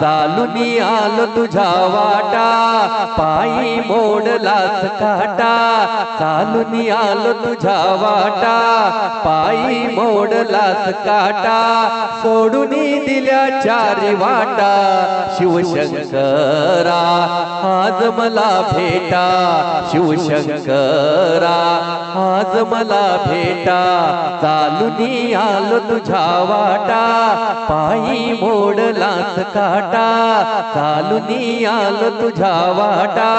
चालून आलो तुझा वाटा. पायी मोडलास काटा. चालून आलो तुझा वाटा. पायी मोडलास काटा. सोडूनी दिल्या चारी वाटा. शिवशंकरा आज मला भेटा. शिवशंकरा आज मला भेटा. चालून आलो तुझा वाटा. पायी मोडलास काटा. चालूनी आलो तुझा वाटा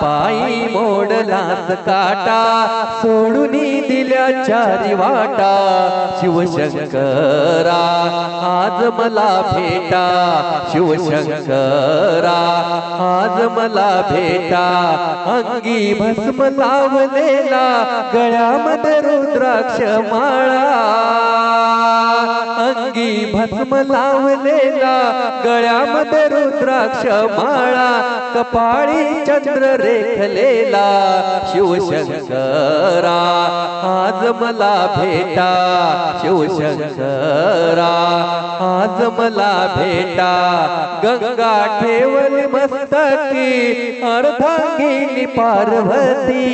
पायी मोडलास काटा सोडूनी दिल्या चारी वाटा शिवशंकरा आज मला भेटा शिवशंकरा आज मला भेटा अंगी भस्म लावलेला गळ्यामध्ये रुद्राक्ष माळा. अंगी भस्म लावलेला गळ्यामध्ये रुद्राक्ष माळा कपाळी चंद्र रेखलेला शिवशंकरा आज मला भेटा शिवशंकरा आज मला भेटा गंगा ठेवली मस्तकी अर्धांगिनी पार्वती.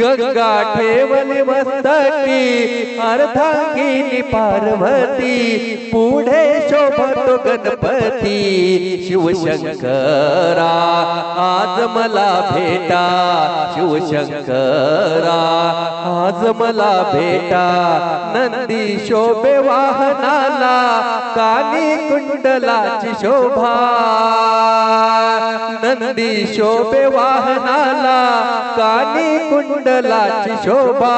गंगा ठेवली मस्तकी अर्थांगिनी पार्वती पुढे शोभतो गणपती. शिवशंकरा आज मला भेटा शिवशंकरा आज मला भेटा नंदी शोभे वाहनाला कानी कुंडलाची शोभा. नंदी शोभे वाहनाला कानी कुंडलाची शोभा.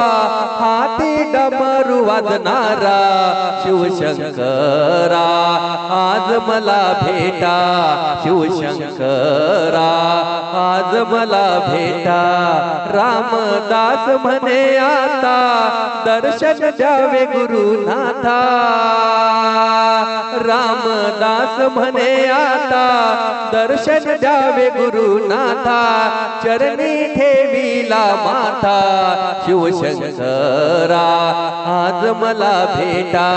हाती डमरू वाजणारा शिवशंकरा आज मला भेटा. शिवशंकरा आज मला भेटा. रामदास म्हणे आता दर्शन द्यावे गुरुनाथा. रामदास म्हणे आता दर्शन द्यावे गुरुनाथा. चरणी ठेवीला माता शिवशंकरा आज मला भेटा.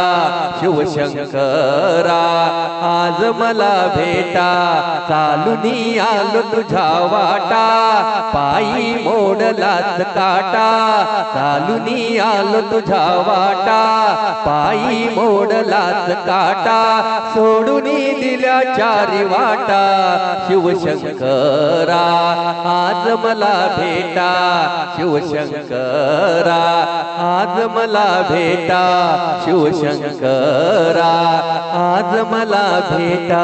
शिवशंकरा आज मला भेटा. चालूनी आलो तुझा वाटा पायी मोडलाच काटा चालूनी आलो तुझा वाटा पायी मोडलाच काटा सोडूनी दिल्या चारी वाटा शिवशंकरा आज मला भेटा शिवशंकरा आज मला भेटा शिवशंकरा आज मला भेटा.